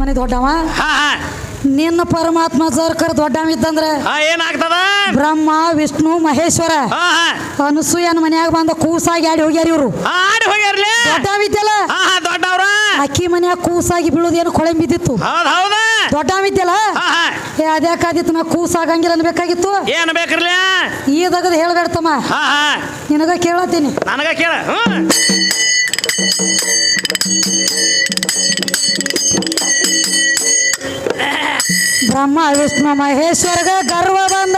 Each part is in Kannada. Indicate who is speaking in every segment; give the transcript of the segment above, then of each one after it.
Speaker 1: ಮನೆ ದೊಡ್ಡವ? ನಿನ್ನ ಪರಮಾತ್ಮ ಜರ್ಕರ್ ದೊಡ್ಡವ ಇದ್ದಂದ್ರೆ
Speaker 2: ಏನಾಗ್ತದ?
Speaker 1: ಬ್ರಹ್ಮ ವಿಷ್ಣು ಮಹೇಶ್ವರ ಅನಸೂಯನ ಮನ್ಯಾಗ ಬಂದ ಕೂಸಾಗಿ ಆಡಿ ಹೋಗ್ಯಾರ ಇವ್ರು.
Speaker 2: ಆಡಿ ಹೋಗ್ಯಾರ್ಲಿ?
Speaker 1: ದೊಡ್ಡವ
Speaker 2: ಹಾ ದೊಡ್ಡವ್ರ.
Speaker 1: ಅಕ್ಕಿ ಮನ್ಯಾಗ ಕೂಸಾಗಿ ಬೀಳುದೇನು ಕೊಳೆ ಬಿದ್ದಿತ್ತು. ದೊಡ್ಡವ ಇದ್ದಲ್ಲ ಅದ್ಯಾಕಾದಿತ್ತು ನಾ ಕೂಸಾಗಂಗಿಲ್ಲ ಅನ್ಬೇಕಾಗಿತ್ತು.
Speaker 2: ಏನ್ ಬೇಕ್ರಲ್ಲ
Speaker 1: ಈ ದಗದ ಹೇಳ್ಬೇಡ್ತಮ್ಮ.
Speaker 2: ಹಾ ಹಾ.
Speaker 1: ನಿನಗ ಕೇಳತ್ತೀನಿ.
Speaker 2: ನನಗ ಕೇಳ
Speaker 1: ಬ್ರಹ್ಮ ವಿಷ್ಣು ಮಹೇಶ್ವರಗ ಗರ್ವ ಬಂದ.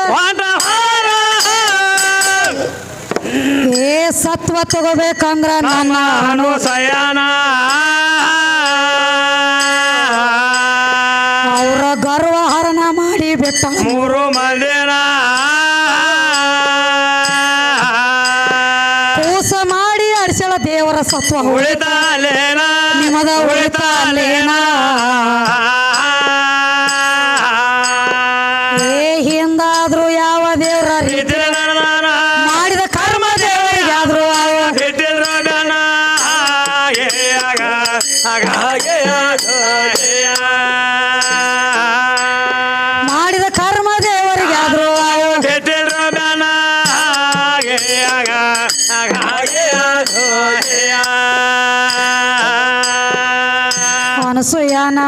Speaker 1: ಏ ಸತ್ವ ತಗೋಬೇಕಂದ್ರ ನನ್ನ
Speaker 2: ನಾನು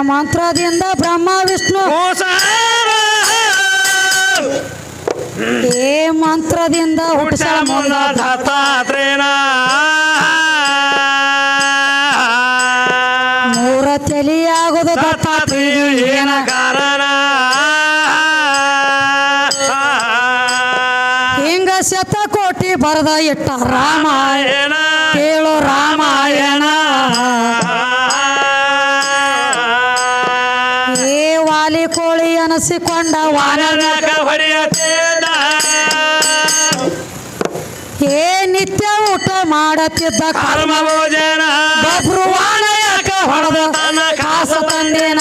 Speaker 1: ಮಂತ್ರದಿಂದ ಬ್ರಹ್ಮ ವಿಷ್ಣು. ಏ ಮಂತ್ರದಿಂದ ಹುಟ್ಟಿಸ ಮೂರ ತಲಿಯಾಗೋದು ದತ್ತಾತ್ರೇಯ ಏನ
Speaker 2: ಕಾರಣ?
Speaker 1: ಹಿಂಗ ಶತಕೋಟಿ ಬರದ ಇಟ್ಟ ರಾಮಾಯಣ ಮಾಡತ್ತಿದ್ದ ಕರ್ಮ ಭೋಜನ ಹೊಡೆದ ಕಾಸ ತಂದೇನ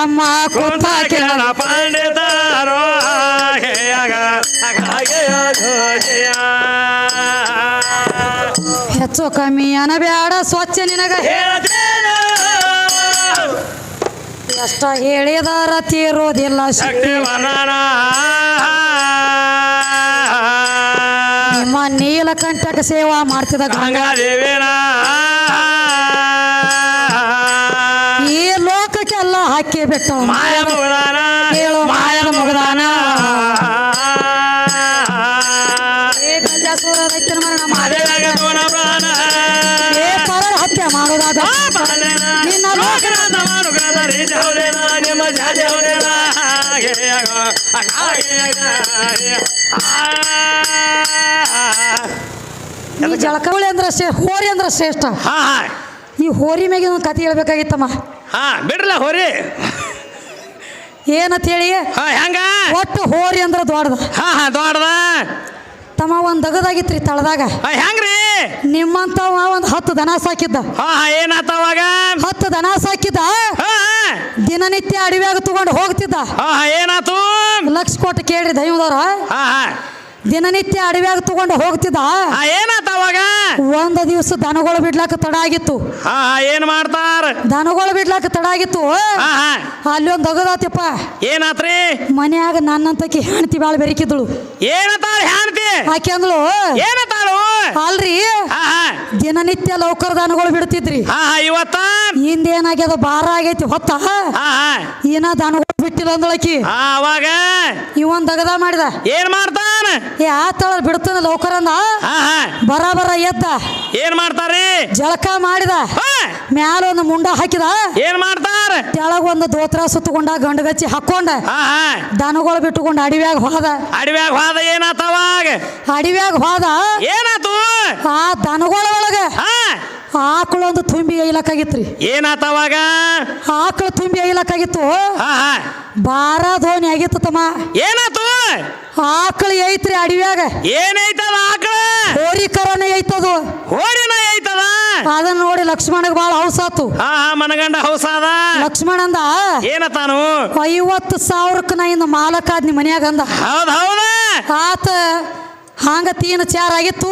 Speaker 1: ಹೇಳೋ ಕುಂತ ಕಿರಣ
Speaker 2: ಪಂಡಿತರೋ
Speaker 1: ಹೆಚ್ಚು ಕಮ್ಮಿ ಅನಬ್ಯಾಡ, ಸ್ವಚ್ಛ ನಿನಗ ಎಷ್ಟ ಹೇಳಿದಾರ ತೀರೋದಿಲ್ಲ ನಿಮ್ಮ ನೀಲಕಂಠಕ ಸೇವಾ ಮಾಡ್ತಿದ್ದ ಗಂಗ
Speaker 2: ಗಂಗಾದೇವಿನ
Speaker 1: ಬಿಟ್ಟು
Speaker 2: ಮಾಯ ಮುಗದಾನ
Speaker 1: ಹೇಳು. ಮಾಯ ಮುಗದಾನ. ಹತ್ಯೆ ನಿನ್ನ ಈ ಜಳಕವಳಿ ಅಂದ್ರೆ ಶ್ರೇ ಹೋರಿ ಅಂದ್ರೆ ಶ್ರೇಷ್ಠ.
Speaker 2: ಹಾ
Speaker 1: ಈ ಹೋರಿ ಒಂದು ಕತೆ ಹೇಳ್ಬೇಕಾಗಿತ್ತಮ್ಮ.
Speaker 2: ಹಾ ಬಿಡ್ರಲ್ಲ ಹೋರಿ.
Speaker 1: ಏನಂತ ಹೇಳಿ
Speaker 2: ಹಾ ಹೆಂಗ?
Speaker 1: ಒಟ್ಟು ಹೋರಿ ಅಂದ್ರೆ ದೊಡ್ಡದ.
Speaker 2: ಹಾ ಹಾ ದೊಡ್ಡದ.
Speaker 1: ತಮ್ಮ ಒಂದು ದಗದಾಗಿತ್ರಿ ತಳದಾಗ.
Speaker 2: ಹಾ ಹೆಂಗ್ರಿ?
Speaker 1: ನಿಮ್ಮಂತ ಒಂದು ಹತ್ತು ದನ ಸಾಕಿದ್ದ.
Speaker 2: ಹಾ ಹಾ ಏನಾತ ಅವಾಗ
Speaker 1: ಹತ್ತು ದನ ಸಾಕಿದ್ದ.
Speaker 2: ಹಾ.
Speaker 1: ದಿನನಿತ್ಯ ಅಡವ್ಯಾಗ ತಗೊಂಡು ಹೋಗ್ತಿದ್ದ.
Speaker 2: ಹಾ ಹಾ ಏನಾತು?
Speaker 1: ಲಕ್ಷ ಕೊಟ್ಟು ಕೇಳ್ರಿ ದೈವದವ್ರ.
Speaker 2: ಹಾ ಹಾ.
Speaker 1: ದಿನನಿತ್ಯ ಅಡವ್ಯಾಗ ತಗೊಂಡು ಹೋಗ್ತಿದ್ದ?
Speaker 2: ಏನಾತ ಅವಾಗ?
Speaker 1: ಒಂದ ದಿವಸ ದನಗಳು ಬಿಡ್ಲಾಕ ತಡ ಆಗಿತ್ತು.
Speaker 2: ಏನ್ ಮಾಡ್ತಾರ?
Speaker 1: ದನಗಳು ಬಿಡ್ಲಾಕ ತಡ ಆಗಿತ್ತು. ಅಲ್ಲಿ ಒಂದ್ ಅಗದಾತಿಪ್ಪ.
Speaker 2: ಏನಾತ್ರಿ?
Speaker 1: ಮನ್ಯಾಗ ನನ್ನಂತಕಿ ಹೆಣ್ತಿ ಬಾಳ ಬೆರಕಿದ್ಳು.
Speaker 2: ಏನತಾಳ ಹೆಣ್ತಿ?
Speaker 1: ಆಕೆ ಅಂದ್ಳು
Speaker 2: ಏನತಾಳು?
Speaker 1: ಅಲ್ರಿ ದಿನನಿತ್ಯ ಲೌಕರ್ ದನಗಳು ಬಿಡ್ತಿದ್ರಿ.
Speaker 2: ಇವತ್ತ?
Speaker 1: ಹಿಂದೇನಾಗ್ಯದ ಭಾರ ಆಗೈತಿ ಹೊತ್ತ? ಏನ ದನಗಳು
Speaker 2: ಹಾ ಅವಾಗ
Speaker 1: ಇವನ್ ದಗದ ಮಾಡಿದ.
Speaker 2: ಏನ್ ಮಾಡ್ತಾನ?
Speaker 1: ಏ ಆತಳ ಬಿಡ್ತಾನ ಲೌಕರ್ ಅಂದ
Speaker 2: ಹಾ ಹಾ.
Speaker 1: ಬರ ಬರ ಎದ್ದ.
Speaker 2: ಏನ್ ಮಾಡ್ತಾರಿ?
Speaker 1: ಜಳಕ ಮಾಡಿದ. ಮ್ಯಾಲ ಒಂದು ಮುಂಡ ಹಾಕಿದ.
Speaker 2: ಏನ್ ಮಾಡ್ತಾರ?
Speaker 1: ತೆಳಗ ಒಂದು ದೋತ್ರ ಸುತ್ತಕೊಂಡ ಗಂಡಗಚ್ಚಿ ಹಾಕೊಂಡ. ದನಗಳು ಬಿಟ್ಟುಕೊಂಡು ಅಡಿವ್ಯಾಗ ಹೋದ.
Speaker 2: ಅಡಿವ್ಯಾಗ ಹೋದ ಏನಾತ ಅವಾಗ?
Speaker 1: ಅಡವ್ಯಾಗ ಹೋದ.
Speaker 2: ಏನಾತು?
Speaker 1: ಆ ದನಗಳ ಒಳಗ ಆಕಳು ಒಂದು ತುಂಬಿ ಐಲಕ್ಕಾಗಿತ್ರಿ
Speaker 2: ಏನಾತ ಅವಾಗ?
Speaker 1: ಆಕಳು ತುಂಬಿ ಐಲಕ್ಕಾಗಿತ್ತು
Speaker 2: ಹಾ ಹಾ.
Speaker 1: ಬಾರ ಧೋನಿ ಆಗಿತ್ತು ತಮ್ಮ.
Speaker 2: ಏನಾತು?
Speaker 1: ಆಕಳು ಐತ್ರಿ ಅಡವ್ಯಾಗ.
Speaker 2: ಏನೈತದ ಆಕಳ?
Speaker 1: ಹೋರಿ ಕರನ ಐತದು
Speaker 2: ಹೋರಿನ ಐತದ
Speaker 1: ಅದನ್ನ ನೋಡಿ ಲಕ್ಷ್ಮಣಗ್ ಬಾಳ ಹೌಸಾತು
Speaker 2: ಹಾ ಹಾ ಮನಗಂಡ ಹೌಸಾದ
Speaker 1: ಲಕ್ಷ್ಮಣ ಅಂದ
Speaker 2: ಏನತಾನು
Speaker 1: ಐವತ್ತು ಸಾವಿರಕ್ಕೆ ನಾ ಇನ್ನು ಮಾಲಕ ಆದ್ನಿ ಮನ್ಯಾಗ ಅಂದ.
Speaker 2: ಹೌದ್ ಹೌದ?
Speaker 1: ಆತ ಹಾಂಗ ತೀನ ಚಾರ್ ಆಗಿತ್ತು.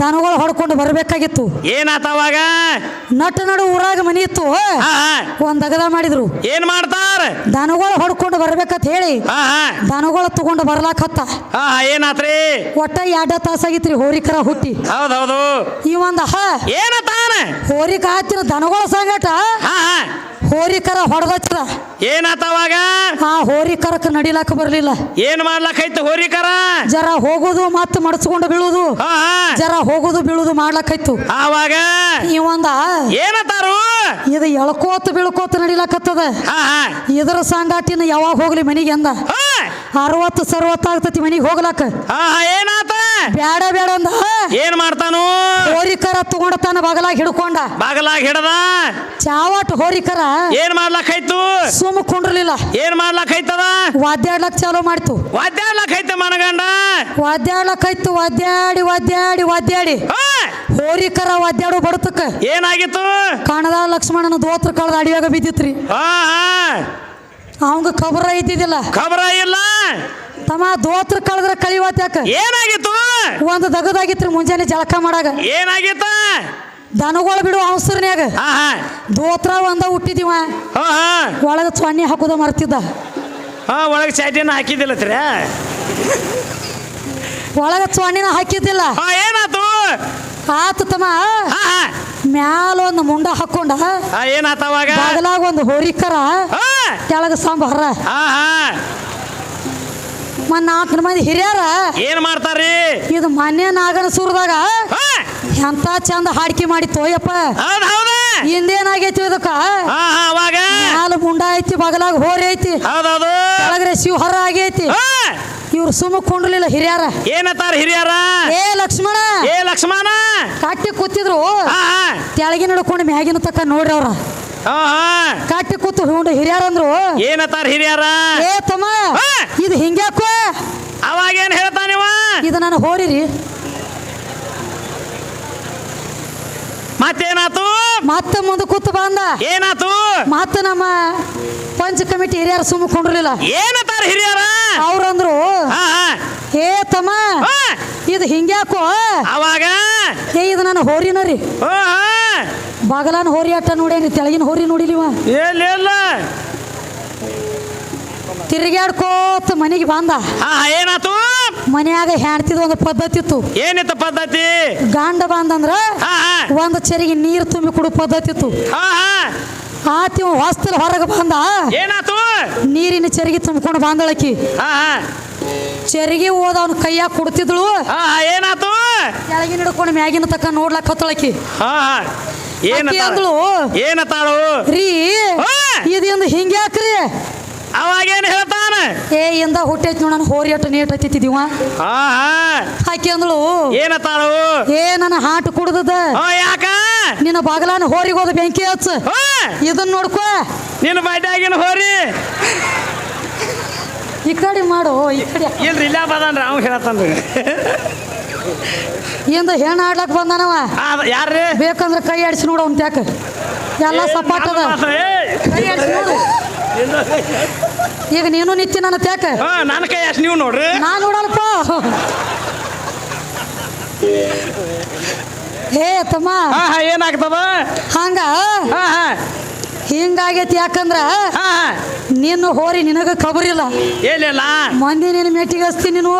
Speaker 1: ದನಗಳು ಹೊಡ್ಕೊಂಡು ಬರಬೇಕಾಗಿತ್ತು.
Speaker 2: ಏನಾತ ಅವಾಗ?
Speaker 1: ನಟ ನಡು ಊರಾಗ ಮನಿ ಇತ್ತು. ಒಂದ್ ಅಗದ ಮಾಡಿದ್ರು.
Speaker 2: ಏನ್ ಮಾಡ್ತಾರ?
Speaker 1: ದನಗಳು ಹೊಡ್ಕೊಂಡು ಬರ್ಬೇಕಂತ ಹೇಳಿ ದನಗಳು ತಗೊಂಡು ಬರ್ಲಾಕತ್ತ.
Speaker 2: ಹತ್ತ ಏನಾತ್ರಿ?
Speaker 1: ಒಟ್ಟ ಎರಡ ತಾಸಾಗಿತ್ರಿ ಹೋರಿಕರ ಹುಟ್ಟಿ.
Speaker 2: ಹೌದೌದು.
Speaker 1: ಈ ಒಂದ
Speaker 2: ಏನತಾನ
Speaker 1: ಹೋರಿಕ ಹತ್ತಿರ ದನಗಳ ಸಂಗಟ. ಹೋರಿಕರ ಹೊಡೆದಚ್ಚದ
Speaker 2: ಏನಾತವಾಗ?
Speaker 1: ಆ ಹೋರಿಕರಕ್ಕೆ ನಡಿಲಾಕ ಬರಲಿಲ್ಲ.
Speaker 2: ಏನ್ ಮಾಡ್ಲಕೈತ ಹೋರಿಕರ?
Speaker 1: ಜರ ಹೋಗೋದು ಮತ್ತೆ ಮಡಿಸ್ಕೊಂಡು ಬೀಳುದು.
Speaker 2: ಹಾ
Speaker 1: ಜರ ಹೋಗೋದು ಬೀಳುದು ಮಾಡ್ಲಕ್ಕಾಯ್ತು
Speaker 2: ಆವಾಗ?
Speaker 1: ಇವಂದ
Speaker 2: ಏನತಾರು?
Speaker 1: ಇದು ಎಳ್ಕೋತ ಬೀಳ್ಕೋತ ನಡಿಲಕತ್ತದ
Speaker 2: ಹಾ ಹಾ.
Speaker 1: ಇದರ ಸಂಗಾಟಿನ ಯಾವಾಗ ಹೋಗ್ಲಿ ಮನಿಗೆ ಅಂದ. ಅರವತ್ತು ಸರ್ವತ್ತು ಆಗ್ತತಿ ಮನಿಗೆ ಹೋಗ್ಲಾಕ
Speaker 2: ಹಾ ಹಾ ಏನಾತ?
Speaker 1: ಬ್ಯಾಡ ಬ್ಯಾಡ ಅಂದ.
Speaker 2: ಏನ್ ಮಾಡ್ತಾನು?
Speaker 1: ಹೋರಿಕರ ತಗೊಂಡ ತಾನ ಬಾಗಲಾಗಿ ಹಿಡ್ಕೊಂಡ.
Speaker 2: ಬಾಗಲಾಗ ಹಿಡದ?
Speaker 1: ಚಾವಾಟ್ ಹೋರಿಕರ.
Speaker 2: ಏನ್ ಮಾಡ್ಲಕೈತು
Speaker 1: ಸುಮ್ ಕುಂಡ್ರಲಿಲ್ಲ.
Speaker 2: ಏನ್ ಮಾಡ್ಲಕೈತದ
Speaker 1: ವಾದ್ಯಾಡ್ಲಕ್ ಚಾಲೂ ಮಾಡ್ತು.
Speaker 2: ಒದ್ದಾಡ್ಲಕೈತೆ ಮನಗಂಡ?
Speaker 1: ವಾದ್ಯಾಡ್ಲಕ್ಕಾಯ್ತು ವಾದ್ಯಾಡಿ ವಾದ್ಯಾಡಿ ವಾದ್ಯಾಡಿ. ಹೋರಿಕರ ವಾದ್ಯಾಡು ಬಡತಕ್ಕ
Speaker 2: ಏನಾಗಿತ್ತು?
Speaker 1: ಕಾಣದ ಲಕ್ಷ್ಮಣನ ದೋತ್ರ ಕಳೆದ ಅಡಿಯಾಗ ಬಿದ್ದಿತ್ರಿ.
Speaker 2: ಹಾ ಹಾ.
Speaker 1: ಅವಂಗ ಖಬರ ಇದ್ದಿದ್ದಿಲ್ಲ.
Speaker 2: ಖಬರ ಇಲ್ಲ?
Speaker 1: ತಮ್ಮ ದೋತ್ರ ಕಳೆದ್ರೆ ಕಳಿವತ್ ಯಾಕ?
Speaker 2: ಏನಾಗಿತ್ತು?
Speaker 1: ಒಂದು ದಗದಾಗಿತ್ರಿ ಮುಂಜಾನೆ ಜಳಕ ಮಾಡಾಗ.
Speaker 2: ಏನಾಗಿತ್ತ?
Speaker 1: ದನಗಳು ಬಿಡು ಅವಸರನ್ಯಾಗ.
Speaker 2: ಹಾ ಹಾ.
Speaker 1: ದೋತ್ರ ಒಂದ ಹುಟ್ಟಿದಿವ. ಒಳಗ ಸೊನ್ನೆ ಹಾಕುದ ಮರ್ತಿದ್ದ.
Speaker 2: ಹಾ ಒಳಗೆ ಚಾಟಿನ ಹಾಕಿದ್ದಿಲ್ಲತ್ರಿ.
Speaker 1: ಒಳಗ ಸೊನ್ನಿನ ಹಾಕಿದ್ದಿಲ್ಲ.
Speaker 2: ಹಾ ಏನಾತು?
Speaker 1: ಆತ ತಮ್ಮ.
Speaker 2: ಹಾ ಹಾ.
Speaker 1: ಮ್ಯಾಲ ಒಂದು ಮುಂಡ ಹಾಕೊಂಡ.
Speaker 2: ಏನಾತವಾಗ
Speaker 1: ಬಾಗಲಾಗ ಒಂದು ಹೋರಿಕರ.
Speaker 2: ಹಾ.
Speaker 1: ಕೆಳಗ ಸಾಂಬಾರ. ನಾಲ್ಕು ಮಂದಿ ಹಿರಿಯರ.
Speaker 2: ಏನ್ ಮಾಡ್ತಾರ್ರಿ?
Speaker 1: ಇದು ಮನೆ ನಾಗನ ಸುರದಾಗ ಎಂತ ಚಂದ ಹಾಡಿಕೆ ಮಾಡಿ ತೋಯಪ್ಪ.
Speaker 2: ಹೌದ್ ಹೌದ.
Speaker 1: ಹಿಂದೇನಾಗೈತಿ ಇದಕ್ಕ?
Speaker 2: ಹಾ ಹಾ ಅವಾಗ?
Speaker 1: ಮ್ಯಾಲ ಮುಂಡ ಐತಿ ಬಗಲಾಗ ಹೋರಿ ಐತಿ.
Speaker 2: ಹೌದೌದು
Speaker 1: ಶಿವಹರ ಆಗೈತಿ. ಇವ್ರು ಸುಮ್ಮ ಕೊಂಡ್ಲಿಲ್ಲ ಹಿರಿಯರ.
Speaker 2: ಏನತ್ತಾರ ಹಿರಿಯರ?
Speaker 1: ಏ ಲಕ್ಷ್ಮಣ.
Speaker 2: ಏ ಲಕ್ಷ್ಮಣ?
Speaker 1: ಕಟ್ಟಿ ಕೂತಿದ್ರು. ತೆಳಗಿನ ಹಿಡ್ಕೊಂಡು ಮ್ಯಾಗಿನ ತಕ್ಕ ನೋಡ್ರಿ ಅವ್ರ. ಕಟ್ಟಿ ಕೂತು ಹುಂಡು ಹಿರಿಯಾರಂದ್ರು.
Speaker 2: ಏನತ್ತಾರ ಹಿರಿಯರ?
Speaker 1: ಏ ತಮ್ಮ. ಇದು ಹಿಂಗ್ಯಾಕೋ
Speaker 2: ಅವಾಗ ಏನ್ ಹೇಳ್ತಾನಿವ
Speaker 1: ಇದು ನಾನು ಹೋರಿರಿ.
Speaker 2: ಮತ್ತೇನಾತು?
Speaker 1: ಮತ್ತೆ ಮುಂದೆ ಕೂತು ಬಂದ
Speaker 2: ಏನಾತು?
Speaker 1: ಮತ್ತೆ ನಮ್ಮ ಪಂಚ ಕಮಿಟಿ ಹಿರಿಯರ ಸುಮ್ಮ ಕೊಂಡ್ರಲಿಲ್ಲ.
Speaker 2: ಏನತ್ತಾರ ಹಿರಿಯರ?
Speaker 1: ಅವ್ರಂದ್ರು. ಏ ತಮ್ಮ. ಇದು ಹಿಂಗ್ಯಾಕೋ?
Speaker 2: ಅವಾಗ
Speaker 1: ಏ ಇದು ನಾನು ಹೋರಿನ ರೀ ಬಾಗಲಾನ ಹೋರಿ ಅಟ್ಟ ನೋಡೇನಿ ತೆಳಗಿನ ಹೋರಿ ನೋಡಿಲಿವ.
Speaker 2: ಇಲ್ಲ
Speaker 1: ತಿರುಗಾಡ್ಕೋತ ಮನೆಗೆ ಬಂದ.
Speaker 2: ಆ, ಏನಾತು?
Speaker 1: ಮನ್ಯಾಗ ಹ್ಯಾಡ್ತಿದ್ ಒಂದು ಪದ್ಧತಿ ಇತ್ತು.
Speaker 2: ಏನಿತ್ತ ಪದ್ಧತಿ?
Speaker 1: ಗಂಡ ಬಂದಂದ್ರ
Speaker 2: ಹಾ
Speaker 1: ಒಂದು ಚೆರಿಗೆ ನೀರು ತುಂಬಿ ಕೊಡು ಪದ್ಧತಿ ಇತ್ತು. ಆತಿ ಹೊಸ್ತಲ್ ಹೊರಗೆ ಬಂದ.
Speaker 2: ಏನಾತು?
Speaker 1: ನೀರಿನ ಚೆರಿಗೆ ತುಂಬಿಕೊಂಡು ಬಂದಳಕಿ.
Speaker 2: ಹಾ.
Speaker 1: ಚೆರಿಗೆ ಹೋದ ಅವನ ಕೈಯಾಗ ಕುಡ್ತಿದ್ಳು.
Speaker 2: ಹಾ ಹಾ ಏನಾತು?
Speaker 1: ಕೆಳಗಿನ ಹಿಡ್ಕೊಂಡು ಮ್ಯಾಗಿನ ತಕ್ಕ ನೋಡ್ಲಾಕ್ ಹತ್ತಳಕಿ
Speaker 2: ಹಾ ಏನತ್ತಾಳ
Speaker 1: ಅಂದ್ಳು
Speaker 2: ಏನತ್ತಾಳು
Speaker 1: ರೀ. ಇದಿಂದ ಹಿಂಗ್ಯಾಕ್ರಿ
Speaker 2: ಅವಾಗೇನು ಹೇಳ್ತಾನ?
Speaker 1: ಏ ಇಂದ ಹುಟ್ಟೈತಿ ನೋಡ ನಾನು ಹೋರಿ ಅಟ್ಟು ನೀಟ್ ಹತ್ತಿದ್ದೀವ ಆಕಿ ಅಂದ್ಳು
Speaker 2: ಏನತ್ತಾಳು
Speaker 1: ಏ ನನ್ನ ಹಾಟು ಕುಡ್ದದ.
Speaker 2: ಯಾಕ?
Speaker 1: ನಿನ್ನ ಬಾಗಲಾನ ಹೋರಿಗೆ ಹೋದ ಬೆಂಕಿ ಹಚ್ಚ. ಇದನ್ನ ನೋಡ್ಕೋ.
Speaker 2: ನಿನ್ನ ಬಡ್ಡ್ಯಾಗಿನ ಹೋರಿ.
Speaker 1: ಈ ಕಡೆ ಮಾಡು ಈ ಕಡೆ.
Speaker 2: ಇಲ್ರಿ ಇಲ್ಲ ಬದನ್ರಿ ಅವ್ ಹೇಳತ್ತನ್ರಿ.
Speaker 1: ಇಂದ ಹೆಣ್ಣು ಆಡ್ಲಕ್ ಬಂದಾನವ?
Speaker 2: ಯಾರ್ರಿ?
Speaker 1: ಬೇಕಂದ್ರೆ ಕೈ ಆಡಿಸಿ ನೋಡು ಅವ್ನ ತ್ಯಾಕ ಎಲ್ಲ ಸಪಾಟ್ ಅದ. ಕೈ ಆಡಿಸಿ ನೋಡು. ಈಗ ನೀನು ನಿತ್ಯ ನನ್ನ ತ್ಯಾಕ
Speaker 2: ನನ್ನ ಕೈ ಅಷ್ಟು ನೀವು ನೋಡ್ರಿ.
Speaker 1: ನಾನು ನೋಡಲ್ಪ ಹೇ ತಮ್ಮ
Speaker 2: ಏನಾಗ್ತದ?
Speaker 1: ಹಂಗ?
Speaker 2: ಹಾ ಹಾ.
Speaker 1: ಹಿಂಗಾಗೈತಿ ಯಾಕಂದ್ರ ನಿನ್ನ ಹೋರಿ ನಿನಗ ಕಬರಿಲ್ಲ
Speaker 2: ಏನಿಲ್ಲ
Speaker 1: ಮಂದಿ ನಿನ್ನ ಮೆಟ್ಟಿಗೆ ಹಸ್ತಿ ನೀನು.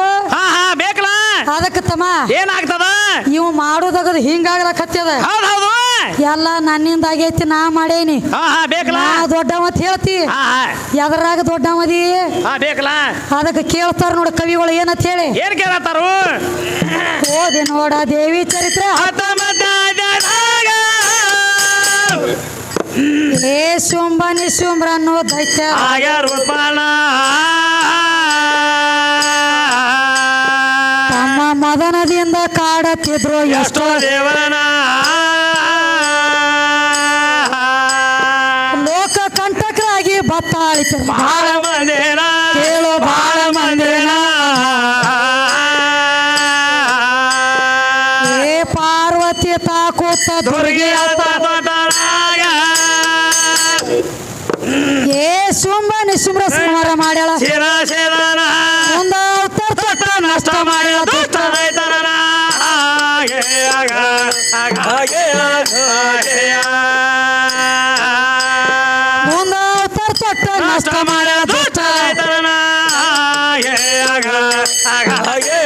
Speaker 2: ಬೇಕಲ್ಲ?
Speaker 1: ಅದಕ್ಕೆ ತಮ್ಮ
Speaker 2: ಏನಾಗ್ತದ?
Speaker 1: ನೀವು ಮಾಡೋದಾಗದ
Speaker 2: ಹೌದ್ ಹೌದು.
Speaker 1: ಎಲ್ಲ ನನ್ನಿಂದ ಆಗೈತಿ ನಾ ಮಾಡೇನಿ.
Speaker 2: ದೊಡ್ಡ ಮತ್ ಬೇಕಲ್ಲ?
Speaker 1: ನಾ ಹೇಳ್ತಿ. ಎದರಾಗ ದೊಡ್ಡವದಿ? ಅದಕ್ಕೆ ಕೇಳ್ತಾರ ನೋಡ ಕವಿಗಳು ಏನಂತ ಹೇಳಿ.
Speaker 2: ಏನ್ ಕೇಳತ್ತಾರು?
Speaker 1: ಓದಿ ನೋಡ ದೇವಿ ಚರಿತ್ರೆ. ಶುಂಭ ನಿಶುಂಭ್ರ ಅನ್ನೋ ದೈತ್ಯ.
Speaker 2: ಆಯ
Speaker 1: ತಮ್ಮ ಮದನದಿಂದ ಕಾಡತ್ತಿದ್ರು
Speaker 2: ಎಷ್ಟೋ ದೇವನ
Speaker 1: ಲೋಕ ಕಂಟಕರಾಗಿ ಭತ್ತ ನಿಶುಂಭ್ರ ಸಂಹಾರ ಮಾಡ್ಯಾಳ.
Speaker 2: ಶಿರ ಶಿರನ
Speaker 1: ಮುಂದ ತೊಟ್ಟ ನಷ್ಟ ಮಾಡ್ಯಾಳ
Speaker 2: ದುಷ್ಟ
Speaker 1: ದುಷ್ಟ
Speaker 2: ರೈತನ ಹಾಗೆ ಆಗ ಹಾಗೆ ಹಾಗೆ
Speaker 1: ಮುಂದ ಅವತಾರ ತೊಟ್ಟ ನಷ್ಟ ಮಾಡ್ಯಾಳ. ದುಷ್ಟ
Speaker 2: ರೈತನ ಹಾಗೆ ಆಗ ಹಾಗೆ.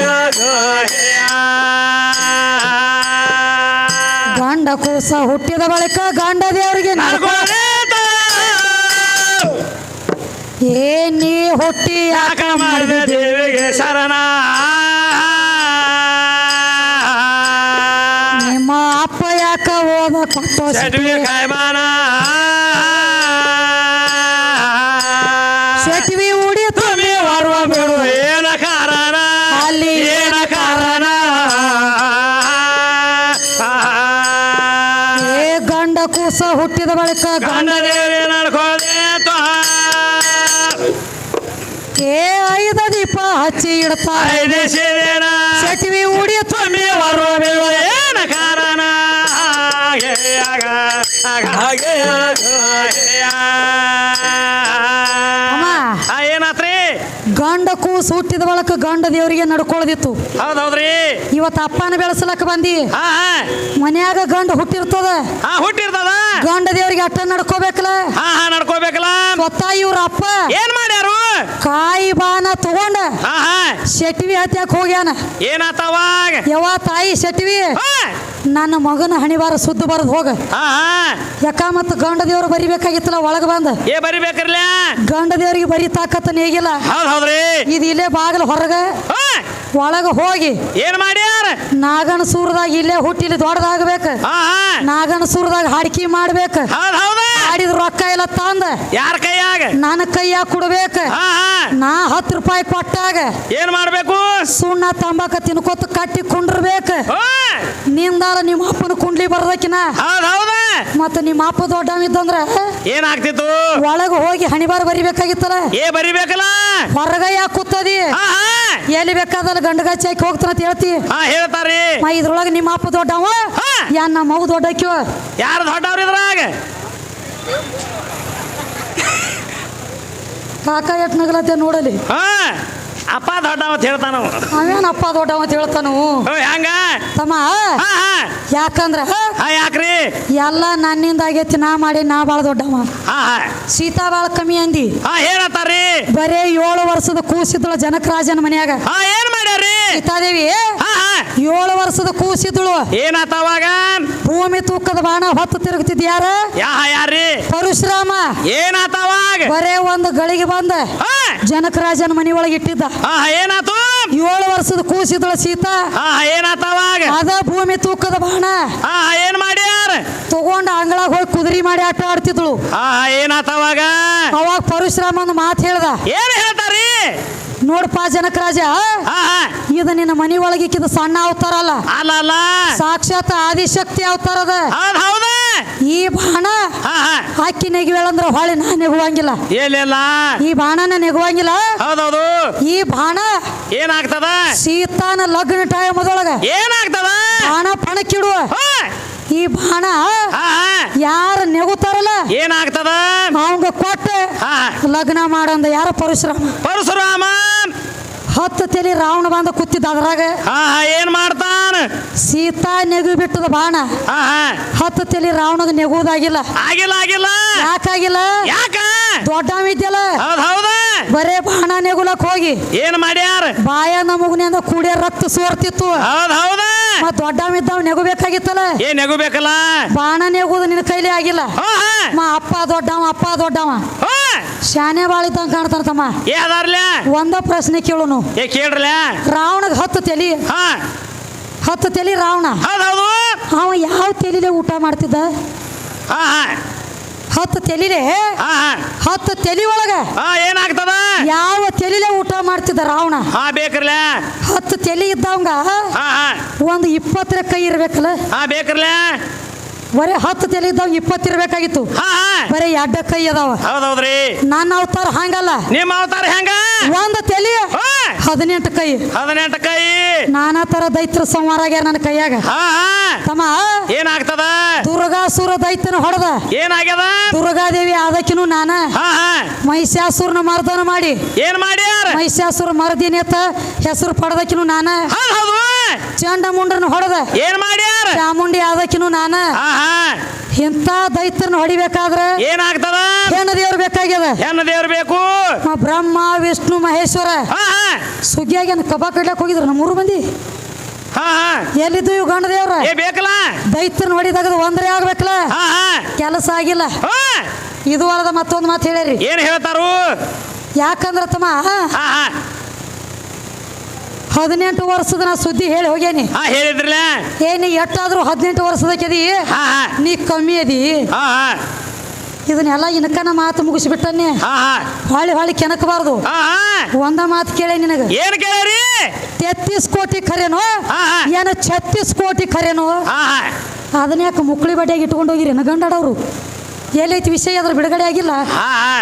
Speaker 1: ಗಂಡ ಕೂಸ ಹುಟ್ಟಿದ ಬಳಿಕ ಗಂಡ ದೇವರಿಗೆ ಹುಟ್ಟಿ
Speaker 2: ಯಾಕ ಮಾಡಿದ ದೇವಿಗೆ ಶರಣ?
Speaker 1: ನಿಮ್ಮ ಅಪ್ಪ ಯಾಕ ಓದ ಕೊಟ್ಟು
Speaker 2: ಏನಾತ್ರಿ?
Speaker 1: ಗಂಡ ಕೂಸು ಹುಟ್ಟಿದ ಬಳಕ ಗಂಡ ದೇವರಿಗೆ ನಡ್ಕೊಳ್ದಿತ್ತು.
Speaker 2: ಹೌದೌದ್ರಿ? ಇವತ್
Speaker 1: ಇವತ್ತು ಅಪ್ಪನ ಬೆಳೆಸಲಕ್ಕ ಬಂದಿ. ಮನ್ಯಾಗ ಗಂಡ ಹುಟ್ಟಿರ್ತದ.
Speaker 2: ಹುಟ್ಟಿರ್ತದ?
Speaker 1: ಗಂಡ ದೇವರಿಗೆ ಅಟ್ಟ ನಡ್ಕೋಬೇಕಲ್ಲ.
Speaker 2: ನಡ್ಕೋಬೇಕಲ್ಲ.
Speaker 1: ಸ್ವತಃ ಇವ್ರ ಅಪ್ಪ.
Speaker 2: ಏನ್ ಮಾಡ್ಯಾರು?
Speaker 1: ಕಾಯಿ ಬಾನ ತಗೊಂಡ ಶೆಟ್ವಿ ಹತ್ಯಾಕ ಹೋಗ್ಯಾನ.
Speaker 2: ಏನಾತವಾಗ
Speaker 1: ಯಾವ ತಾಯಿ ಶೆಟ್ವಿ. ನನ್ನ ಮಗನ ಹಣಿವಾರ ಸುದ್ದು ಬರದ್ ಹೋಗ.
Speaker 2: ಹಾ
Speaker 1: ಯಾಕ ಮತ್ತ ಗಂಡ ದೇವ್ರು ಬರಿಬೇಕಾಗಿತ್ತಲ್ಲ ಒಳಗ ಬಂದ.
Speaker 2: ಏ ಬರಿಬೇಕ್ರಲ್ಲ?
Speaker 1: ಗಂಡ ದೇವ್ರಿಗೆ ಬರಿ ತಾಕತ್ತ ನೀಗಿಲ್ಲ.
Speaker 2: ಹೌದ್ ಹೌದ್ರಿ.
Speaker 1: ಇದು ಇಲ್ಲೇ ಬಾಗಿಲು ಹೊರಗ. ಒಳಗ ಹೋಗಿ.
Speaker 2: ಏನ್ ಮಾಡ್ಯಾರ?
Speaker 1: ನಾಗನ ಸೂರದಾಗ ಇಲ್ಲೇ ಹುಟ್ಟಿಲಿ ಇಲ್ಲಿ ದೊಡ್ಡದಾಗಬೇಕ ನಾಗನ ಸೂರದಾಗ ಹಾಡಿಕೆ ಮಾಡ್ಬೇಕು.
Speaker 2: ಹೌದ್ ಹೌದ.
Speaker 1: ಆಡಿದ ರೊಕ್ಕ ಎಲ್ಲ ತಂದ.
Speaker 2: ಯಾರ ಕೈಯಾಗ?
Speaker 1: ನನ್ನ ಕೈಯಾಗ ಕೊಡ್ಬೇಕ. ನಾ ಹತ್ತು ರೂಪಾಯಿ ಕೊಟ್ಟಾಗ
Speaker 2: ಏನ್ ಮಾಡ್ಬೇಕು?
Speaker 1: ಸುಣ್ಣ ತಂಬಾಕ ತಿನ್ಕೋತ ಕಟ್ಟಿ ಕುಂಡಿರ್ಬೇಕ. ನಿಂದಾಲ ನಿಮ್ಮ ಅಪ್ಪನ ಕುಂಡ್ಲಿ ಬರ್ದಕಿನ ಮತ್ತ ನಿಮ್ಮ ಅಪ್ಪ ದೊಡ್ಡವಿದ್ದಂದ್ರ
Speaker 2: ಏನಾಗ್ತಿತ್ತು?
Speaker 1: ಒಳಗ ಹೋಗಿ ಹಣಿಬಾರ ಬರಿಬೇಕಾಗಿತ್ತಲ್ಲ?
Speaker 2: ಏ ಬರಿಬೇಕಲ್ಲ?
Speaker 1: ಹೊರಗ ಯಾಕೆ ಕೂತದಿ ಎಲ್ಲಿ ಬೇಕಾದಲ್ಲ ಗಂಡಗಚ್ಚಿ ಹಾಕಿ ಹೋಗ್ತಾನ ಅಂತ ಹೇಳ್ತಿ.
Speaker 2: ಹಾ ಹೇಳ್ತಾರ್ರಿ.
Speaker 1: ಮ ಇದ್ರೊಳಗ ನಿಮ್ಮ ಅಪ್ಪ ದೊಡ್ಡವ ಯಾ ನಮ್ಮ ಮಗು ದೊಡ್ಡ
Speaker 2: ಯಾರು ದೊಡ್ಡವ್ರ ಇದ್ರಾಗ
Speaker 1: ಕಾಕ ಎಟ್ ನಗಲತ್ತೆ ನೋಡಲಿ.
Speaker 2: ಹಾ ಅಪ್ಪ ದೊಡ್ಡವ ಅಂತ ಹೇಳ್ತಾನು
Speaker 1: ಅವೇನ ಅಪ್ಪ ದೊಡ್ಡವ ಅಂತ ಹೇಳ್ತಾನು?
Speaker 2: ಹೆಂಗ
Speaker 1: ತಮ್ಮ ಯಾಕಂದ್ರ?
Speaker 2: ಯಾಕ್ರಿ?
Speaker 1: ಎಲ್ಲ ನನ್ನಿಂದ ಆಗೈತಿ ನಾ ಮಾಡಿ ನಾ ಬಾಳ ದೊಡ್ಡವ ಸೀತಾ ಬಾಳ ಕಮ್ಮಿ ಅಂದಿ.
Speaker 2: ಹಾ ಹೇಳತ್ತಾರ್ರಿ
Speaker 1: ಬರೇ ಏಳು ವರ್ಷದ ಕೂಸಿದ್ಳ ಜನಕರಾಜನ ಮನ್ಯಾಗ.
Speaker 2: ಏನ್ ಮಾಡ್ಯಾರಿ
Speaker 1: ಸೀತಾದೇವಿ ಏಳು ವರ್ಷದ
Speaker 2: ಕೂಸಿದ್ಳು. ಏನಾತವಾಗ
Speaker 1: ಭೂಮಿ ತೂಕದ ಬಾಣ ಹೊತ್ತು ತಿರುಗುತ್ತಿದ್ ಯಾರ?
Speaker 2: ಯಾರಿ ಯಾರ್ರಿ?
Speaker 1: ಪರಶುರಾಮ.
Speaker 2: ಏನಾತ ಅವಾಗ?
Speaker 1: ಬರೇ ಒಂದು ಗಳಿಗೆ ಬಂದ.
Speaker 2: ಜನಕ
Speaker 1: ಜನಕರಾಜನ ಮನಿ ಒಳಗೆ ಇಟ್ಟಿದ್ದ
Speaker 2: ಏನಾತು?
Speaker 1: ಏಳು ವರ್ಷದ ಕೂಸಿದ್ಳು ಸೀತಾ.
Speaker 2: ಏನಾತವಾಗ ಏನಾತ ಅವಾಗ?
Speaker 1: ಅದ ಭೂಮಿ ತೂಕದ ಬಾಣ.
Speaker 2: ಏನ್ ಮಾಡ್ಯಾರ?
Speaker 1: ತಗೊಂಡ ಅಂಗಳ ಹೋಗಿ ಕುದುರಿ ಮಾಡಿ ಆಟ ಆಡ್ತಿದ್ಳು.
Speaker 2: ಏನಾತವಾಗ ಏನಾತ ಅವಾಗ?
Speaker 1: ಅವಾಗ ಪರಶುರಾಮ ಒಂದು ಮಾತು ಹೇಳ್ದ.
Speaker 2: ಏನ್ ಹೇಳ್ತಾರ್ರಿ
Speaker 1: ನೋಡಪ್ಪ ಜನಕರಾಜ ಇದು ನಿನ್ನ ಮನಿ ಒಳಗೆ ಸಣ್ಣ ಅವತಾರ ಅಲ್ಲ ಸಾಕ್ಷಾತ್ ಆದಿಶಕ್ತಿ ಅವತಾರದ ಈ ಬಾಣ ಹಾಕಿ ನೆಗಿವೇಳಂದ್ರ ಹೊಳೆ ನಾ ನೆಗುವಂಗಿಲ್ಲ. ಈ ಬಾಣನ ನೆಗುವಂಗಿಲ್ಲ.
Speaker 2: ಹೌದೌದು
Speaker 1: ಈ ಬಾಣ
Speaker 2: ಏನಾಗ್ತದ?
Speaker 1: ಸೀತಾನ ಲಗ್ನ ಟೈಮ್ ಅದೊಳಗ
Speaker 2: ಏನಾಗ್ತದ?
Speaker 1: ಬಾಣ ಪಣಕ್ಕಿಡುವ. ಈ ಬಾಣ ಯಾರ ನೆಗುತ್ತಾರಲ್ಲ?
Speaker 2: ಏನಾಗ್ತದ?
Speaker 1: ಅವಂಗ ಕೊಟ್ಟು ಲಗ್ನ ಮಾಡಂದ ಯಾರ ಪರಶುರಾಮ?
Speaker 2: ಪರಶುರಾಮ.
Speaker 1: ಹತ್ತು ತಲೆ ರಾವಣ ಬಂದ ಕೂತಿದ್ದ ಅದ್ರಾಗ
Speaker 2: ಹಾ ಹಾ ಏನ್ ಮಾಡ್ತಾನ?
Speaker 1: ಸೀತಾ ನೆಗು ಬಿಟ್ಟದ ಬಾಣ.
Speaker 2: ಹಾ ಹಾ.
Speaker 1: ಹತ್ತು ತಲೆ ರಾವಣದ ನೆಗುವುದಾಗಿಲ್ಲ.
Speaker 2: ಆಗಿಲ್ಲ ಆಗಿಲ್ಲ.
Speaker 1: ಯಾಕಾಗಿಲ್ಲ?
Speaker 2: ಯಾಕ?
Speaker 1: ದೊಡ್ಡವಿದ್ಯಲ್ಲ
Speaker 2: ಹೌದ್ ಹೌದ.
Speaker 1: ಬರೇ ಬಾಣ ನೆಗುಲಕ್ ಹೋಗಿ.
Speaker 2: ಏನ್ ಮಾಡ್ಯಾರ?
Speaker 1: ಬಾಯ ನಮಗನಿಂದ ಕೂಡಿಯ ರಕ್ತ ಸೋರ್ತಿತ್ತು.
Speaker 2: ಹೌದ್ ಹೌದ.
Speaker 1: ಮತ್ ಬೇಕಾಗಿತ್ತಲ್ಲ ನೆಗಬೇಕಾಗಿತ್ತಲ್ಲ?
Speaker 2: ಏನ್ ನೆಗುಬೇಕಲ್ಲ?
Speaker 1: ಬಾಣ ನೆಗುದು ನಿನ್ನ ಕೈಲಿ ಆಗಿಲ್ಲ.
Speaker 2: ಹಾ ಹಾ.
Speaker 1: ಮಾ ಅಪ್ಪ ದೊಡ್ಡವ ಅಪ್ಪ ದೊಡ್ಡವ.
Speaker 2: ಹಾ.
Speaker 1: ಶಾನೆ ಬಾಳಿದ್ದಂಗ ಕಾಣ್ತಾನ ತಮ್ಮ.
Speaker 2: ಏ
Speaker 1: ಒಂದ ಪ್ರಶ್ನೆ ಕೇಳುನು.
Speaker 2: ಏ ಕೇಳ್ರಲ್ಲ
Speaker 1: ರಾವಣಗ್ ಹತ್ತು ತಲಿ.
Speaker 2: ಹಾ.
Speaker 1: ಹತ್ತು ತಲಿ ರಾವಣ.
Speaker 2: ಹೌದ್ ಹೌದು
Speaker 1: ಅವ ಯಾವ ತಲಿಲೆ ಊಟ ಮಾಡ್ತಿದ್ದ?
Speaker 2: ಹಾ ಹಾ.
Speaker 1: ಹತ್ತು ತಲಿಲೆ?
Speaker 2: ಹಾ ಹಾ.
Speaker 1: ಹತ್ತು ತಲಿ ಒಳಗ?
Speaker 2: ಹಾ ಏನಾಗ್ತದ?
Speaker 1: ಯಾವ ತಲಿಲೆ ಊಟ ಮಾಡ್ತಿದ್ದ ರಾವಣ?
Speaker 2: ಹಾ ಬೇಕ್ರಲ್ಲ
Speaker 1: ಹತ್ತು ತಲಿ ಇದ್ದವಂಗ
Speaker 2: ಹಾ ಹಾ.
Speaker 1: ಒಂದು ಇಪ್ಪತ್ತರ ಕೈ ಇರ್ಬೇಕಲ್ಲ?
Speaker 2: ಹಾ
Speaker 1: ಬರೀ ಹತ್ತು ತಲೆ ಇದ್ದಾವ ಇಪ್ಪತ್ತು ಇರ್ಬೇಕಾಗಿತ್ತು. ಬರೀ ಎಡ್ಡ ಕೈ ಅದಾವ.
Speaker 2: ಹೌದೌದ್ರಿ.
Speaker 1: ನನ್ನ ಅವತಾರ ಹಂಗಲ್ಲ.
Speaker 2: ನಿಮ್ಮ ಅವತಾರ ಹೆಂಗ?
Speaker 1: ಒಂದ್ ತಲೆ
Speaker 2: ಹಾ
Speaker 1: ಹದಿನೆಂಟು ಕೈ.
Speaker 2: ಹದಿನೆಂಟು ಕೈ.
Speaker 1: ನಾನಾ ತರ ದೈತ್ರ ಸಂಹಾರ ಆಗ್ಯಾರ ನನ್ನ ಕೈಯಾಗ. ತಮ್ಮ
Speaker 2: ಏನಾಗ್ತದ?
Speaker 1: ದುರ್ಗಾಸುರ ದೈತ್ಯನ ಹೊಡೆದ.
Speaker 2: ಏನಾಗ್ಯದ?
Speaker 1: ದುರ್ಗಾದೇವಿ ಆದಕಿನೂ ನಾನ. ಮಹಿಷಾಸುರನ ಮರ್ದನ ಮಾಡಿ.
Speaker 2: ಏನ್ ಮಾಡ್ಯಾರ?
Speaker 1: ಮಹಿಷಾಸುರ ಮರದಿನೇತ ಹೆಸರು ಪಡೆದಕಿನೂ ನಾನ. ಚಂಡ ಮುಂಡ್ರನ ಹೊಡೆದ.
Speaker 2: ಏನ್ ಮಾಡ್ಯಾರ?
Speaker 1: ಚಾಮುಂಡಿ ಆದಕಿನೂ ನಾನ. ಇಂಥ ದೈತ್ಯನ ಹೊಡಿಬೇಕಾದ್ರೆ
Speaker 2: ಏನಾಗ್ತದ?
Speaker 1: ಹೆಣ್ಣು ದೇವ್ರು ಬೇಕಾಗ್ಯದ.
Speaker 2: ಹೆಣ್ಣು ದೇವ್ರ ಬೇಕು?
Speaker 1: ಬ್ರಹ್ಮ ವಿಷ್ಣು ಮಹೇಶ್ವರ. ಸುಗ್ಗಿಯಾಗಿ ಕಬ ಕಡ್ಲಕ್ ಹೋಗಿದ್ರು ನಮ್ಮೂರು ಮಂದಿ? ಎಲ್ಲಿದ್ದು ಇವು ಗಂಡ ದೇವ್ರ?
Speaker 2: ಏ ಬೇಕಲ್ಲ?
Speaker 1: ದೈತ್ಯನ ಹೊಡಿದಾಗ ಒಂದ್ರೆ ಆಗ್ಬೇಕಲ್ಲ? ಕೆಲಸ ಆಗಿಲ್ಲ.
Speaker 2: ಹಾ.
Speaker 1: ಇದು ಅಲ್ಲದ ಮತ್ತೊಂದು ಮಾತು ಹೇಳ್ಯಾರಿ
Speaker 2: ಏನ್ ಹೇಳ್ತಾರು?
Speaker 1: ಯಾಕಂದ್ರ ತಮ್ಮ? ಹದಿನೆಂಟು ವರ್ಷದ ನಾ ಸುದ್ದಿ ಹೇಳಿ ಹೋಗ್ಯಾನಿ.
Speaker 2: ಹಾ ಹೇಳಿದ್ರಲ್ಲ?
Speaker 1: ಏನಿ ಎಷ್ಟಾದ್ರೂ ಹದಿನೆಂಟು ವರ್ಷದಕ್ಕೆದಿ?
Speaker 2: ಹಾ ಹಾ.
Speaker 1: ನೀ ಕಮ್ಮಿ ಅದಿ.
Speaker 2: ಹಾ ಹಾ.
Speaker 1: ಇದನ್ನೆಲ್ಲ ಇನ್ಕನ ಮಾತು ಮುಗಿಸ್ಬಿಟ್ಟನ್ನೇ.
Speaker 2: ಹಾ ಹಾ.
Speaker 1: ಹೊಳ್ಳಿ ಹೊಳ್ಳಿ ಕೆನಕಬಾರ್ದು
Speaker 2: ಹಾ ಹಾ.
Speaker 1: ಒಂದ ಮಾತು ಕೇಳಿ ನಿನಗ.
Speaker 2: ಏನ್ ಕೇಳ್ರಿ?
Speaker 1: ತೆತ್ತೀಸ್ ಕೋಟಿ ಖರೇನೋ?
Speaker 2: ಹಾ ಹಾ.
Speaker 1: ಏನ ಛತ್ತೀಸ್ ಕೋಟಿ ಖರೇನೋ?
Speaker 2: ಹಾ ಹಾ.
Speaker 1: ಅದನ್ನ ಯಾಕೆ ಮುಕ್ಳಿ ಬಡ್ಡಿಯಾಗಿ ಇಟ್ಕೊಂಡು ಹೋಗಿರಿ? ಗಂಡಾಡವ್ರು ಎಲ್ಲೈತಿ ವಿಷಯ ಅದ್ರ ಬಿಡುಗಡೆ ಆಗಿಲ್ಲ?
Speaker 2: ಹಾ ಹಾ.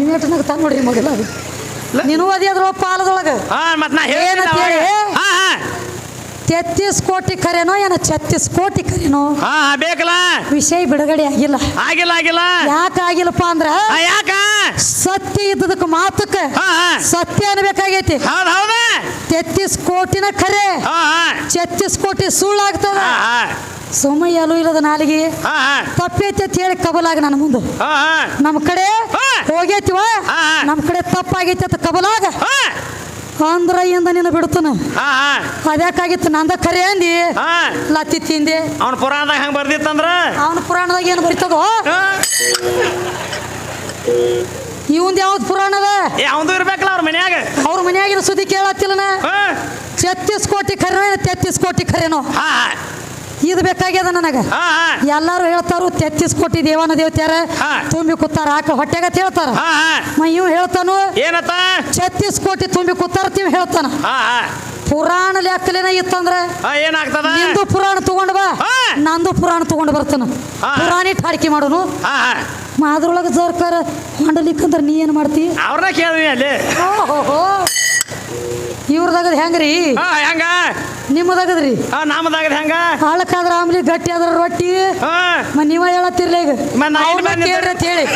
Speaker 1: ಇಮೇಟನಾಗ ತಾನು ನೋಡ್ರಿ ಮಗಲ್ಲ ಅದು. ನೀನು ಅದೇ ಅದ್ರ ಪಾಲದೊಳಗ?
Speaker 2: ಹಾ ಮತ್ ನಾ
Speaker 1: ಏನಂತ ಹೇಳಿ?
Speaker 2: ಹಾ ಹಾ.
Speaker 1: ತೆತ್ತೀಸ್ ಕೋಟಿ ಕರೆನೋ ಏನ ಛತ್ತೀಸ್ ಕೋಟಿ ಕರೆನೋ?
Speaker 2: ಹಾ ಬೇಕಲ್ಲ.
Speaker 1: ವಿಷಯ ಬಿಡುಗಡೆ ಆಗಿಲ್ಲ.
Speaker 2: ಆಗಿಲ್ಲ ಆಗಿಲ್ಲ.
Speaker 1: ಯಾಕೆ ಆಗಿಲ್ಲಪ್ಪ ಅಂದ್ರ
Speaker 2: ಯಾಕ?
Speaker 1: ಸತ್ಯ ಇದ್ದದಕ್ಕೆ
Speaker 2: ಮಾತುಕ
Speaker 1: ಸತ್ಯ ಅನ್ಬೇಕಾಗೈತಿ. ತೆತ್ತೀಸ್ ಕೋಟಿನ
Speaker 2: ಹಾ
Speaker 1: ಛತ್ತೀಸ್ ಕೋಟಿ ಸುಳ್ಳಾಗ್ತದ ಸುಮ್ಮ ಎಲ್ಲೂ ಇಲ್ಲದ ನಾಲಿಗೆ. ತಪ್ಪೈತಿ ಅಂತ ಹೇಳಿ ಕಬಲಾಗ ನನ್ನ ಮುಂದೆ. ನಮ್ಮ ಕಡೆ. ಹೋಗೈತಿವ
Speaker 2: ಹಾ.
Speaker 1: ನಮ್ಮ ಕಡೆ ತಪ್ಪಾಗೈತಿ ಅಂತ ಕಬಲಾಗ.
Speaker 2: ಹಾ
Speaker 1: ಅಂದ್ರ ಇಂದ ನಿನ್ನ ಬಿಡ್ತಾನ
Speaker 2: ಹಾ ಹಾ
Speaker 1: ಅದ್ಯಾಕಾಗಿತ್ತು? ನಂದ ಖರೆ ಅಂದಿ.
Speaker 2: ಹಾ
Speaker 1: ಲತ್ತಿ ತಿಂದೆ.
Speaker 2: ಅವನ ಪುರಾಣದಾಗ ಹಂಗ ಬರ್ದಿತ್ತಂದ್ರ?
Speaker 1: ಅವನ ಪುರಾಣದಾಗ ಏನು ಬರಿತದೋ?
Speaker 2: ಹಾ.
Speaker 1: ಇವಂದ ಯಾವ್ದು ಪುರಾಣದ
Speaker 2: ಏ ಅವಂದು ಇರ್ಬೇಕಲ್ಲ ಅವ್ರ ಮನ್ಯಾಗ.
Speaker 1: ಅವ್ರ ಮನ್ಯಾಗಿನ ಸುದ್ದಿ ಕೇಳತ್ತಿಲ್ಲನ?
Speaker 2: ಹಾ
Speaker 1: ಛತ್ತೀಸ್ ಕೋಟಿ ಖರೇನ ತೆತ್ತೀಸ್ ಕೋಟಿ ಖರೇನೋ?
Speaker 2: ಹಾ
Speaker 1: ಇದು ಬೇಕಾಗ್ಯದ ನನಗ. ಎಲ್ಲಾರು ಹೇಳ್ತಾರು ತೆತ್ತಿಸ್ ಕೋಟಿ ದೇವನ ದೇವತ್ಯಾರ ತುಂಬಿ ಕೂತಾರ ಆಕ ಹೊಟ್ಟೆಗತ್ ಹೇಳ್ತಾರ. ಇವ್ ಹೇಳ್ತಾನು
Speaker 2: ಏನತ್ತ?
Speaker 1: ಛತ್ತೀಸ್ ಕೋಟಿ ತುಂಬಿ ಕೂತಾರ ತಿವ್ ಹೇಳ್ತಾನ. ಪುರಾಣ ಲೆಕ್ಕಲೇನ ಇತ್ತಂದ್ರೆ
Speaker 2: ನಂದು ಏನಾಗ್ತದ?
Speaker 1: ನಿಂದು ಪುರಾಣ ತಗೊಂಡ್ ಬಾ. ನಂದು ಪುರಾಣ ತಗೊಂಡ್ ಬರ್ತಾನ. ಪುರಾಣಿ ಠಾಡ್ಕಿ ಮಾಡೋನು. ಅದ್ರೊಳಗ ಸರ್ಕಾರ ಹೊಂಡಲಿಕ್ಕಂದ್ರ ನೀ ಏನ್ ಮಾಡ್ತಿ?
Speaker 2: ಅವ್ರನ್ನ ಕೇಳಿ ಅಲ್ಲಿ.
Speaker 1: ಓಹೋ ಇವ್ರದಾಗದ ಹೆಂಗ್ರಿ?
Speaker 2: ಹೆಂಗ?
Speaker 1: ನಿಮ್ಮದಾಗದ್ರಿ?
Speaker 2: ಆ ನಾಮದಾಗದ ಹೆಂಗ?
Speaker 1: ಹಾಳಕ್ಕಾದ್ರ ಆಮ್ಲಿ ಗಟ್ಟಿ ಆದ್ರ ರೊಟ್ಟಿ.
Speaker 2: ಹಾ.
Speaker 1: ಮ ನೀವ ಹೇಳತ್ತಿರ್ಲಿ ಈಗ?
Speaker 2: ಮ ನಾ ಏನ್
Speaker 1: ಅವ್ನ
Speaker 2: ಬಂದಿದ್ದೆ?
Speaker 1: ಕೇಳ್ರಿ ಅಂತ ಹೇಳಿ.